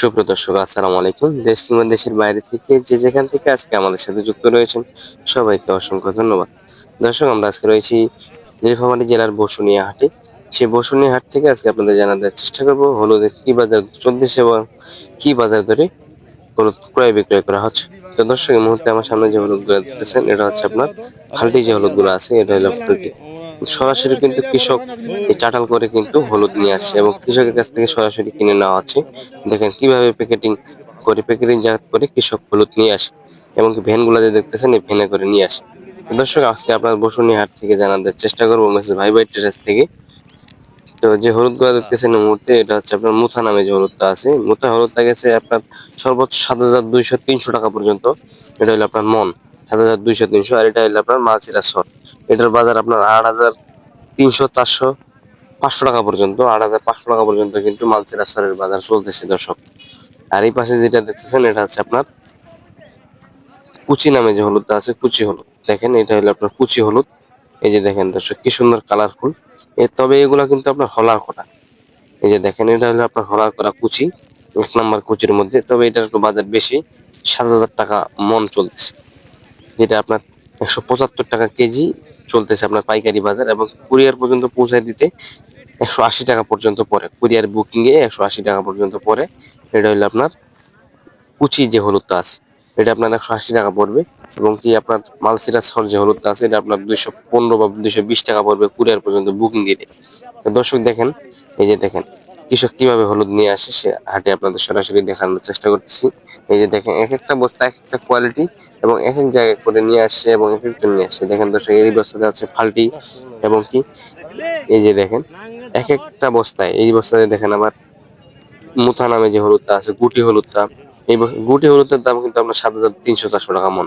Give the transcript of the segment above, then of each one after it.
সুপ্রিয় দর্শক, আসসালামু আলাইকুম। দেশ কিংবা দেশের বাইরে থেকে যে যেখান থেকে আজকে আমাদের সাথে যুক্ত রয়েছেন, সবাইকে অসংখ্য ধন্যবাদ। দর্শক, আমরা আজকে রয়েছি নীলফামারী জেলার বসুনিয়া হাটে সেই বসুনিয়া হাট থেকে আজকে আপনাদের জানানোর চেষ্টা করব, হলুদের কি বাজার চলতেছে এবং কি বাজার দরে হলুদ ক্রয় বিক্রয় করা হচ্ছে। তো দর্শক, এই মুহূর্তে আমার সামনে যে হলুদগুলো দেখতেছেন, এটা হচ্ছে আপনার খালটি যে হলুদগুলো আছে, এটা হলো সরাসরি কিন্তু কৃষক চাটাল করে কিন্তু হলুদ নিয়ে আসছে এবং কৃষকের কাছ থেকে সরাসরি কিনে নেওয়া হচ্ছে। দেখেন কীভাবে প্যাকেটিং করে প্যাকেটিং জাত করে কৃষক হলুদ নিয়ে আসে এবং ভ্যানগুলো যে দেখতেছেন এই ভ্যানে করে নিয়ে আসে। দর্শক, আজকে আপনার বসুনি হাট থেকে জানার চেষ্টা করব মেসেজ ভাই ভাই ট্রেস থেকে। তো যে হলুদগুলো দেখতেছেন এই মুহূর্তে, এটা হচ্ছে আপনার মুথা নামে যে হলুদটা আছে। মুথা হলুদটা গেছে আপনার সর্বোচ্চ সাত হাজার দুইশো তিনশো টাকা পর্যন্ত। এটা হলো আপনার মন, সাত হাজার দুইশো তিনশো, আর এটা হলো আপনার মালচিরা সর এটার বাজার আপনার আট হাজার তিনশো, চারশো, পাঁচশো টাকা পর্যন্ত, আট হাজার পাঁচশো টাকা পর্যন্ত কিন্তু মালচিরা সরের বাজার চলতেছে, দর্শক। আর এই পাশে যেটা দেখতেছেন, এটা হচ্ছে আপনার কুচি নামে যে হলুদটা আছে, কুচি হলুদ। দেখেন, এটা হলো আপনার কুচি হলুদ। এই যে দেখেন, দর্শক, কি সুন্দর কালারফুল তবে এগুলা কিন্তু আপনার হলার করা এই যে দেখেন, এটা হলো আপনার হলার করা কুচি, এক নম্বর কুচির মধ্যে। তবে এটার একটু বাজার বেশি, সাত হাজার টাকা মন চলতেছে। যেটা আপনার একশো পঁচাত্তর টাকা কেজি চলতেছে আপনার পাইকারি বাজার এবং কুরিয়ার পর্যন্ত পৌঁছায় দিতে একশো আশি টাকা পর্যন্ত পরে। কুরিয়ার বুকিং এ একশো আশি টাকা পর্যন্ত পরে। এটা হলো আপনার কুচি যে হলুদটা আছে, এটা আপনার একশো আশি টাকা পড়বে এবং কি আপনার মালসিরাস সর যে হলুদটা আছে, এটা আপনার দুইশো পনেরো বা দুইশো বিশ টাকা পড়বে কুরিয়ার পর্যন্ত বুকিং দিতে। দর্শক দেখেন, এই যে দেখেন কৃষক কীভাবে হলুদ নিয়ে আসে, সে হাটে আপনাদের সরাসরি দেখানোর চেষ্টা করতেছি। এই যে দেখেন এক একটা বস্তা এক একটা কোয়ালিটি এবং এক এক জায়গায় করে নিয়ে আসছে এবং এক একজন নিয়ে আসছে দেখেন দর্শক, এই বস্তাতে আছে ফাল্টি এবং কি? এই যে দেখেন এক একটা বস্তায়, এই বস্তাতে দেখেন আবার মুথা নামে যে হলুদটা আছে, গুটি হলুদটা। এই গুটি হলুদের দাম কিন্তু আপনার সাত হাজার তিনশো চারশো টাকা মন।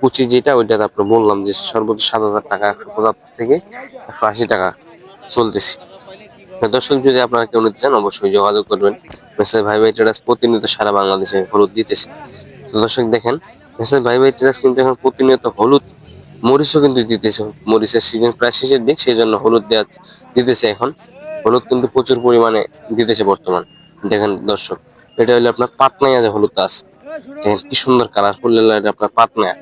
কুচি যেটা ওইটা আপনার বললাম যে সর্বোচ্চ সাত হাজার টাকা, একশো পঁচাত্তর থেকে একশো আশি টাকা চলতেছে। দর্শক, যদি আপনারা কেউ নিতে চান, অবশ্যই যোগাযোগ করবেন। মেসেজ ভাই ভাই ট্রেডার্স প্রতিনিয়ত সারা বাংলাদেশে হলুদ দিতেছে। তো দর্শক, দেখেন মেসেজ ভাই ভাই ট্রেডার্স কিন্তু এখন প্রতিনিয়ত হলুদ মরিচও কিন্তু দিতেছে। মরিচের সিজন প্রায় শেষের দিক সেই জন্য হলুদ দেওয়া দিতেছে এখন। হলুদ কিন্তু প্রচুর পরিমাণে দিতেছে বর্তমান। দেখেন দর্শক, এটা হলো আপনার পাটনাইয়া যে হলুদটা আছে দেখেন কি সুন্দর কালারফুল এটা আপনার পাটনায়া।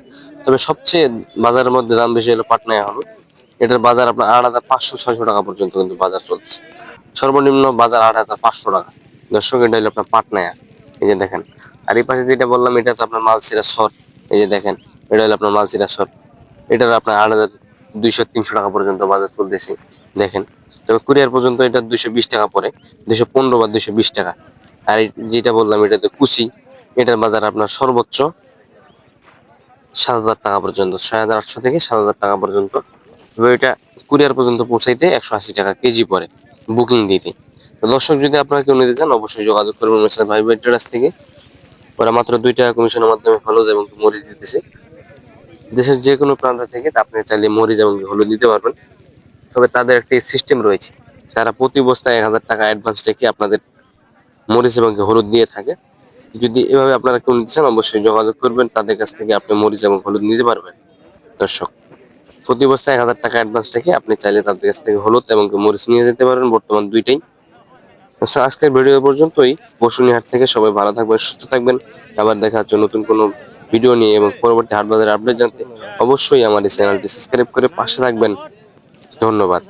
তবে সবচেয়ে বাজারের মধ্যে দাম বেশি হলো পাটনায়া হলুদ এটার বাজার আপনার আট হাজার পাঁচশো ছয়শো টাকা পর্যন্ত কিন্তু বাজার চলছে সর্বনিম্ন বাজার আট হাজার পাঁচশো টাকা। দর্শক, এটা হলো আপনার পাটনায়া। এই যে দেখেন, আর এই পাশে যেটা বললাম, এটা হচ্ছে আপনার মালসিরা সর এই যে দেখেন, এটা হলো আপনার মালসিরা সর এটার আপনার আট হাজার দুইশো তিনশো টাকা পর্যন্ত বাজার চলতেছে। দেখেন, তবে কুরিয়ার পর্যন্ত এটা দুইশো বিশ টাকা পড়ে, দুইশো পনেরো বা দুইশো বিশ টাকা। আর যেটা বললাম এটাতে কুচি। এটার বাজার আপনার সর্বোচ্চ সাত হাজার টাকা পর্যন্ত, ছয় হাজার আটশো থেকে সাত হাজার টাকা পর্যন্ত তবে এটা কুরিয়ার পর্যন্ত পৌঁছাইতে একশো আশি টাকা কেজি পড়ে বুকিং দিতে। তো দর্শক, যদি আপনারা কেউ নিতে চান, অবশ্যই যোগাযোগ করবেন মিস্টার ভাই ট্রেডার্স থেকে। ওরা মাত্র দুই টাকা কমিশনের মাধ্যমে হলুদ এবং মরিচ দিতেছে। দেশের যে কোনো প্রান্ত থেকে আপনি চাইলে মরিচ এবং হলুদ দিতে পারবেন। তবে তাদের একটি সিস্টেম রয়েছে। তারা প্রতি বস্তায় এক হাজার টাকা অ্যাডভান্স রেখে আপনাদের মরিচ এবং হলুদ দিয়ে থাকে। যদি এভাবে আপনারা কেউ নিতে চান, অবশ্যই যোগাযোগ করবেন। তাদের কাছ থেকে আপনি মরিচ এবং হলুদ নিতে পারবেন। দর্শক প্রতি বস্তায় এক হাজার টাকা অ্যাডভান্স রেখে আপনি চাইলে তাদের কাছ থেকে হলুদ এবং মরিচ নিয়ে যেতে পারেন। বর্তমান দুইটাই। আচ্ছা, আজকের ভিডিও পর্যন্তই। বসুনিহাট থেকে সবাই ভালো থাকবেন সুস্থ থাকবেন। আবার দেখা হচ্ছে নতুন কোনো ভিডিও নিয়ে এবং পরবর্তী হাট বাজারের আপডেট জানতে অবশ্যই আমার এই চ্যানেলটি সাবস্ক্রাইব করে পাশে থাকবেন। ধন্যবাদ।